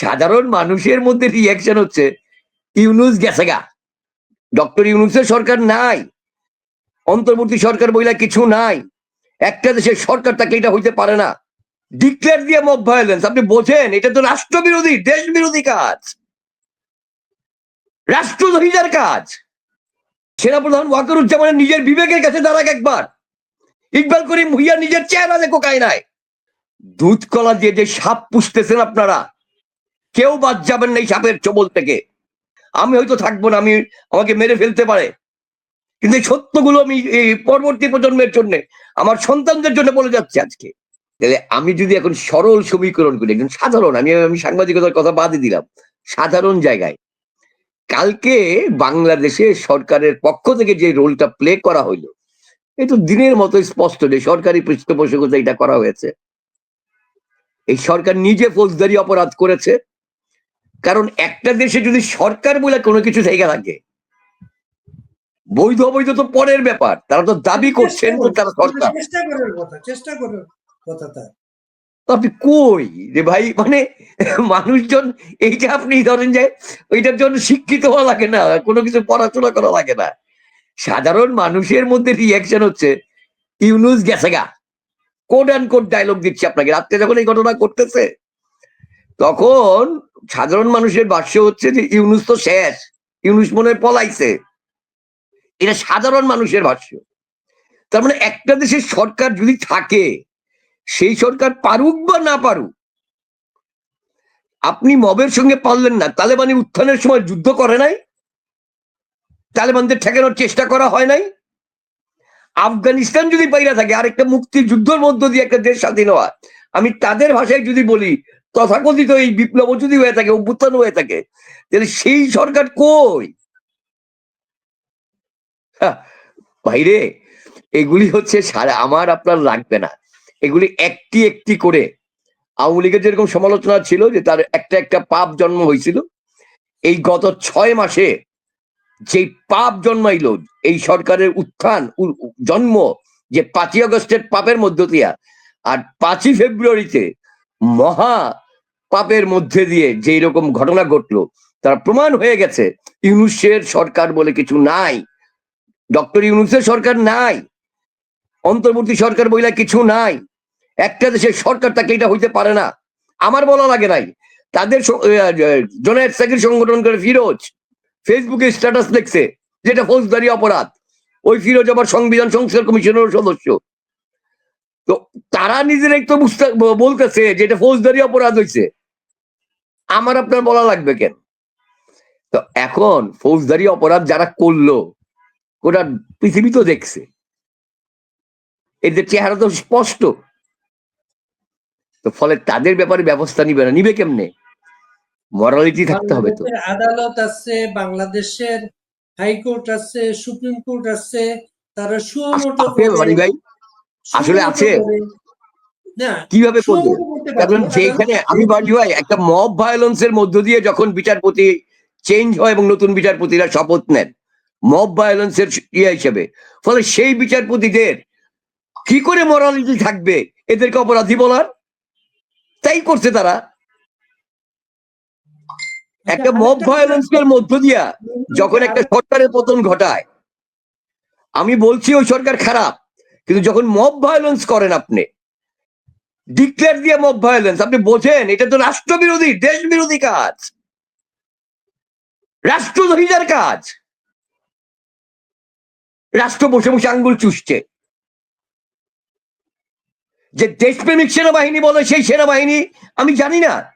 সাধারণ মানুষের মধ্যে রিয়াকশন হচ্ছে, ইউনুস গেছে ডক্টর ইউনুসের সরকার নাই, অন্তর্বর্তী সরকার বইলা কিছু নাই। একটা দেশের সরকার তাকে এটা হইতে পারে না। ডিক্লেয়ার দিয়ে মব ভায়োলেন্স আপনি বোঝেন, এটা তো রাষ্ট্রবিরোধী দেশ বিরোধী কাজ। রাষ্ট্রদ্রোহিতার কাজ। সেনাপ্রধান ওয়াকারুজ্জামানের নিজের বিবেকের কাছে দাঁড়াক একবার। ইকবাল করিম ভুইয়া নিজের চেহারা দেখো কায় নাই দুধ কলা দিয়ে যে সাপ পুষতেছেন আপনারা কেউ বাদ যাবেন না এই সাপের চবল থেকে। আমি হয়তো থাকব না, আমি আমাকে মেরে ফেলতে পারে। কিন্তু এই সত্যগুলো আমি এই পরবর্তী প্রজন্মের জন্য, আমার সন্তানদের জন্য বলে যাচ্ছি আজকে। তাহলে আমি যদি এখন সরল সমীকরণ করি, একজন সাধারণ, আমি আমি সাংবাদিকতার কথা বাদই দিলাম, সাধারণ জায়গায়। কালকে বাংলাদেশে সরকারের পক্ষ থেকে যে রোলটা প্লে করা হইল এই তো দিনের মতো স্পষ্ট যে সরকারি পৃষ্ঠপোষকতা এটা করা হয়েছে। এই সরকার নিজে ফৌজদারি অপরাধ করেছে কারণ একটা দেশে যদি সরকার বলে কোনো কিছু থেকে থাকে বৈধ অবৈধ তো পরের ব্যাপার তারা তো দাবি করছেন তারা সরকার। চেষ্টা করার কথা চেষ্টা করার কথা তার আপনি কই যে ভাই? মানে মানুষজন এইটা আপনি ধরেন যে ওইটার জন্য শিক্ষিত হওয়া লাগে না কোনো কিছু পড়াশোনা করা লাগে না। সাধারণ মানুষের মধ্যে রিয়াকশন হচ্ছে ইউনুস গেছে গা। কোড অ্যান্ড কোড ডায়লগ দিচ্ছে আপনাকে। রাত্রে যখন এই ঘটনা করতেছে তখন সাধারণ মানুষের ভাষ্য হচ্ছে যে ইউনুস তো শেষ, ইউনুস মনে পলাইছে। এটা সাধারণ মানুষের ভাষ্য তার মানে একটা দেশের সরকার যদি থাকে, সেই সরকার পারুক বা না পারুক, আপনি মবের সঙ্গে পারলেন না, তালেবানি উত্থানের সময় যুদ্ধ করে নাই, তালেবানদের ঠেকানোর চেষ্টা করা হয় নাই, আফগানিস্তান যদি বাইরে থাকে, আরেকটা মুক্তি যুদ্ধের মধ্য দিয়ে একটা দেশ স্বাধীন হওয়া, আমি তাদের ভাষায় যদি বলি তথাকথিত এই বিপ্লব যদি হয়ে থাকে, অভ্যুত্থান হয়ে থাকে, তাহলে সেই সরকার কই? বাইরে এগুলি হচ্ছে সারা, আমার আপনার লাগবে না। এগুলি একটি একটি করে। আওয়ামী লীগের যেরকম সমালোচনা ছিল যে তার একটা একটা পাপ জন্ম হয়েছিল, এই গত ছয় মাসে যে পাপ জন্মাইল, এই সরকারের উত্থান জন্ম, যে পাঁচই আগস্টের পাপের মধ্য দিয়া, আর পাঁচই ফেব্রুয়ারিতে মহা পাপের মধ্যে দিয়ে যেই রকম ঘটনা ঘটলো, তার প্রমাণ হয়ে গেছে, ইউনুসের সরকার বলে কিছু নাই। ডক্টর ইউনুসের সরকার নাই। অন্তর্বর্তী সরকার বইলা কিছু নাই। একটা দেশের সরকার তাকে এটা হইতে পারে না। আমার বলা লাগে নাই। তাদের সাকির সংগঠন করে ফিরোজ, ফেসবুকে স্ট্যাটাস দেখছে যেটা ফৌজদারি অপরাধ। ওই ফিরোজ আবার সংবিধান সংস্কার কমিশনের সদস্য। তো তারা নিজেরাই তো বুঝতে বলতেছে যে এটা ফৌজদারি অপরাধ হয়েছে আমার আপনার বলা লাগবে কেন? তো এখন ফৌজদারি অপরাধ যারা করল ওটা পৃথিবী তো দেখছে। এদের চেহারা তো স্পষ্ট। তো ফলে তাদের ব্যাপারে ব্যবস্থা নিবে না। নিবে কেমনে? মরালিটি থাকতে হবে তো। আদালত আছে বাংলাদেশের হাইকোর্ট আছে সুপ্রিম কোর্ট আছে তারা সুমোটো ভাই। আসলে আছে? কীভাবে করবে? কারণ যেখানে আমি বাড়ি ভাই একটা মব ভায়োলেন্স এর মধ্য দিয়ে যখন বিচারপতি চেঞ্জ হয় এবং নতুন বিচারপতিরা শপথ নেন মব ভায়োলেন্স এর ইয়ে হিসেবে। ফলে সেই বিচারপতিদের কি করে মরালিটি থাকবে? এদেরকে অপরাধী বলার? তাই করছে তারা। একটা মব ভায়োলেন্স এর মধ্য দিয়া যখন একটা সরকারের পতন ঘটায় আমি বলছি ওই সরকার খারাপ কিন্তু যখন মব ভায়োলেন্স করেন আপনি ডিক্লেয়ার দিয়ে মব ভায়োলেন্স আপনি বোঝেন, এটা তো রাষ্ট্রবিরোধী দেশ বিরোধী কাজ রাষ্ট্রদ্রোহিতার কাজ। রাষ্ট্র বসে বসে আঙ্গুল চুষছে। যে দেশপ্রেমিক সেনাবাহিনী বলে, সেই সেনাবাহিনী, আমি জানি না।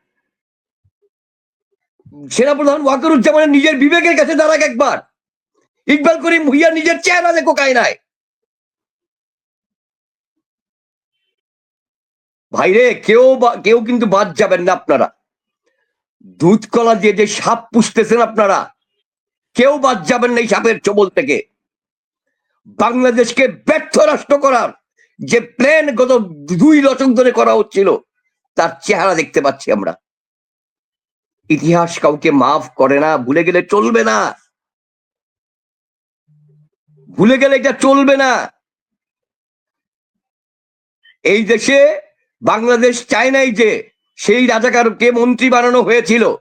সেনাপ্রধান ওয়াকারুজ্জামানের নিজের বিবেকের কাছে দাঁড়াক একবার। ইকবাল করিম ভুইয়া নিজের চেহারা দেখো কায়নায়। ভাইরে কেউ কেউ কিন্তু বাদ যাবেন না আপনারা। দুধ কলা দিয়ে যে সাপ পুষতেছেন আপনারা, কেউ বাদ যাবেন না এই সাপের চবল থেকে। বাংলাদেশকে ব্যর্থ রাষ্ট্র করার যে প্ল্যান গত দুই দশক ধরে করা হচ্ছিল, তার চেহারা দেখতে পাচ্ছি আমরা। ইতিহাস কাউকে মাফ করে না, ভুলে গেলে চলবে না। ভুলে গেলে এটা চলবে না। এই দেশে বাংলাদেশ চায় নাই যে সেই রাজাকারকে মন্ত্রী বানানো হয়েছিল।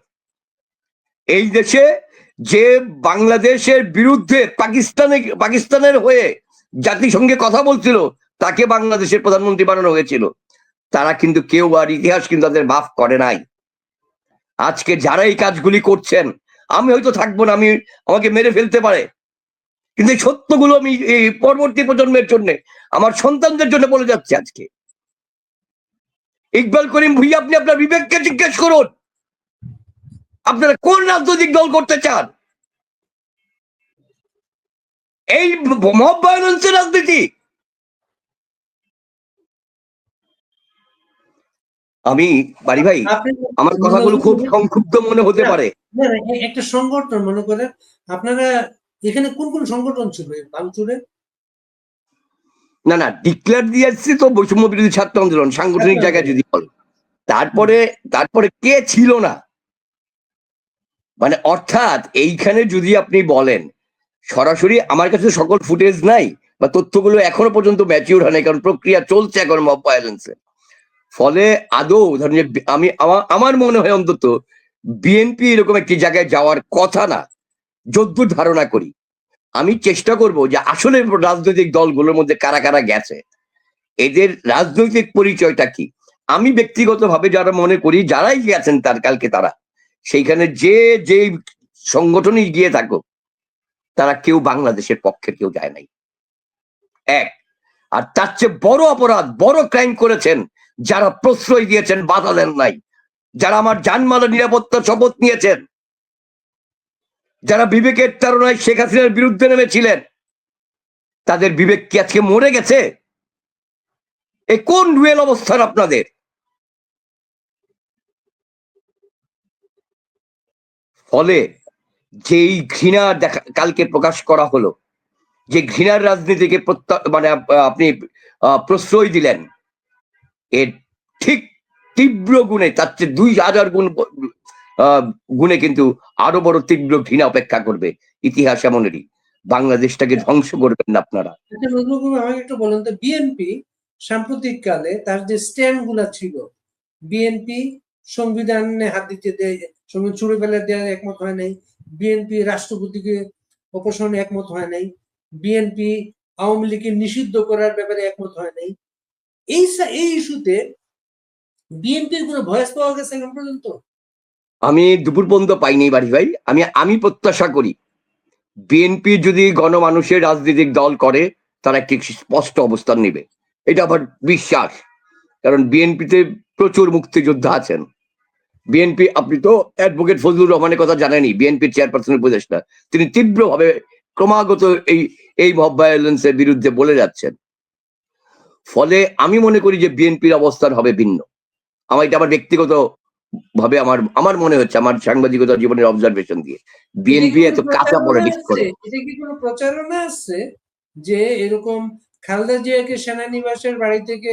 এই দেশে যে বাংলাদেশের বিরুদ্ধে পাকিস্তানে, পাকিস্তানের হয়ে জাতিসংঘে কথা বলছিল, তাকে বাংলাদেশের প্রধানমন্ত্রী বানানো হয়েছিল। তারা কিন্তু কেউ আর ইতিহাস কিন্তু তাদের মাফ করে নাই। আজকে যারা এই কাজগুলি করছেন, আমি হয়তো থাকব না, আমি, আমাকে মেরে ফেলতে পারে। কিন্তু এই সত্যগুলো আমি এই পরবর্তী প্রজন্মের জন্য, আমার সন্তানদের জন্য বলে যাচ্ছে আজকে। ইকবাল করিম ভুইয়া আপনি আপনার বিবেককে জিজ্ঞেস করুন। আপনারা কোন রাজনৈতিক দল করতে চান? এই মব ভায়োলেন্সের রাজনীতি। আমি বাড়ি ভাই আমার কথাগুলো খুব সংক্ষিপ্ত মনে হতে পারে। একটা সংগঠন মনে করেন আপনারা এখানে কোন কোন সংগঠন ছিল? ভাঙচুরে না না ডিক্লেয়ার দিয়ে আসছে তো বৈষম্য বিরোধী ছাত্র আন্দোলন, সাংগঠনিক। জায়গায় যদি বল। তারপরে তারপরে কে ছিল না? মানে অর্থাৎ এইখানে যদি আপনি বলেন, সরাসরি আমার কাছে সকল ফুটেজ নাই বা তথ্যগুলো এখনও পর্যন্ত ম্যাচিউর হয় নাই, কারণ প্রক্রিয়া চলছে এখন মব ভায়োলেন্সে ফলে আদৌ ধরেন আমি আমার আমার মনে হয় অন্তত বিএনপি এরকম একটি জায়গায় যাওয়ার কথা না, যদ্দূর ধারণা করি। আমি চেষ্টা করব যে আসলে রাজনৈতিক দলগুলোর মধ্যে কারা কারা গেছে। এদের রাজনৈতিক পরিচয়টা কি? আমি ব্যক্তিগতভাবে যারা মনে করি যারাই গেছেন তার কালকে তারা। সেইখানে যে যে সংগঠনই গিয়ে থাকুক, তারা কেউ বাংলাদেশের পক্ষে কেউ যায় নাই। এক, আর তার চেয়ে বড় অপরাধ, বড় ক্রাইম করেছেন যারা প্রশ্রয় দিয়েছেন, বাধা দেন নাই। যারা আমার জানমালের নিরাপত্তা শপথ নিয়েছেন যারা বিবেকের তারণায় শেখ হাসিনার বিরুদ্ধে নেমেছিলেন, তাদের বিবেক কি আজকে মরে গেছে? এ কোন রুয়েল অবস্থান আপনাদের? ফলে যেই ঘৃণা দেখা, কালকে প্রকাশ করা হলো, যে ঘৃণার রাজনীতিকে মানে আপনি প্রশ্রয় দিলেন, এর ঠিক তীব্র গুণে, তার চেয়ে দুই হাজার গুণ গুণে কিন্তু আরও বড় তীব্র ঘৃণা অপেক্ষা করবে ইতিহাস এমনেরই। বাংলাদেশটাকে ধ্বংস করবেন না আপনারা। আচ্ছা আমাকে একটু বলুন তো বিএনপি সাম্প্রতিক কালে তার যে স্ট্যান্ডগুলা ছিল বিএনপি সংবিধানে হাত দিতে দেয় ছুড়ে ফেলে দেওয়ার একমত হয় নাই বিএনপি রাষ্ট্রপতিকে অপসারণে একমত হয় নাই বিএনপি আওয়ামী লীগকে নিষিদ্ধ করার ব্যাপারে একমত হয় নাই। এই এই ইস্যুতে বিএনপির কোনো ভয়েস পাওয়া গেছে এখন পর্যন্ত? আমি দুপুর পর্যন্ত পাইনি বাড়ি ভাই। আমি আমি প্রত্যাশা করি বিএনপি যদি গণমানুষের রাজনৈতিক দল করে, তারা একটি স্পষ্ট অবস্থান নেবে। এটা আমার বিশ্বাস। কারণ বিএনপিতে প্রচুর মুক্তিযোদ্ধা আছেন। বিএনপি আপনি তো অ্যাডভোকেট ফজলুর রহমানের কথা জানেনই বিএনপির চেয়ারপারসনের উপদেষ্টা। তিনি তীব্রভাবে ক্রমাগত এই এই মব ভায়োলেন্সের বিরুদ্ধে বলে যাচ্ছেন। ফলে আমি মনে করি যে বিএনপির অবস্থান হবে ভিন্ন। আমার এটা আমার ব্যক্তিগত ভাবে আমার আমার মনে হচ্ছে আমার সাংবাদিকতা জীবনের অবজারভেশন দিয়ে। বিএনপি এত কাঁচা পলিটিক্স করে। এটা কি কোনো প্রচারণা আছে যে এরকম খালেদা জিয়াকে সেনানিবাসের বাড়ি থেকে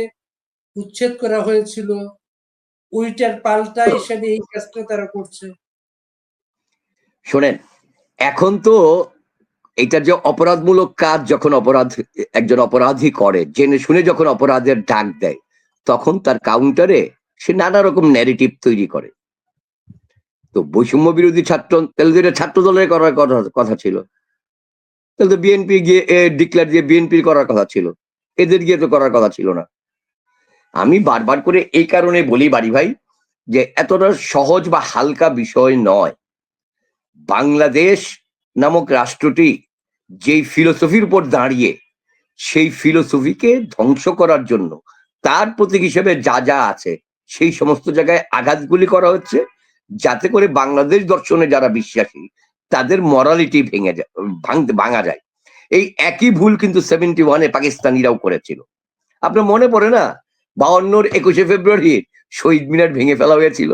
উচ্ছেদ করা হয়েছিল? ওইটার পাল্টা হিসেবে এই কাজটা তারা করছে। শোনেন এখন তো এটা যে অপরাধমূলক কাজ যখন অপরাধ একজন অপরাধী করে জেনে শুনে যখন অপরাধের ডাক দেয় তখন তার কাউন্টারে সে নানা রকম ন্যারেটিভ তৈরি করে। তো বৈষম্য বিরোধী ছাত্র, তাহলে তো এটা ছাত্র দলের করার কথা- কথা ছিল। তাহলে তো বিএনপি গিয়ে ডিক্লেয়ার দিয়ে বিএনপির করার কথা ছিল। এদের গিয়ে তো করার কথা ছিল না। আমি বারবার করে এই কারণে বলি বাড়ি ভাই, যে এতটা সহজ বা হালকা বিষয় নয়। বাংলাদেশ নামক রাষ্ট্রটি যেই ফিলোসফির উপর দাঁড়িয়ে, সেই ফিলোসফিকে ধ্বংস করার জন্য, তার প্রতীক হিসেবে যা যা আছে সেই সমস্ত জায়গায় আঘাতগুলি করা হচ্ছে, যাতে করে বাংলাদেশ দর্শনে যারা বিশ্বাসী, তাদের মরালিটি ভেঙে যায়, ভাঙতে, ভাঙা যায়। এই একই ভুল কিন্তু সেভেন্টি ওয়ানে পাকিস্তানিরাও করেছিল। আপনার মনে পড়ে না? বাউন্নর একুশে ফেব্রুয়ারি শহীদ মিনার ভেঙে ফেলা হয়েছিল।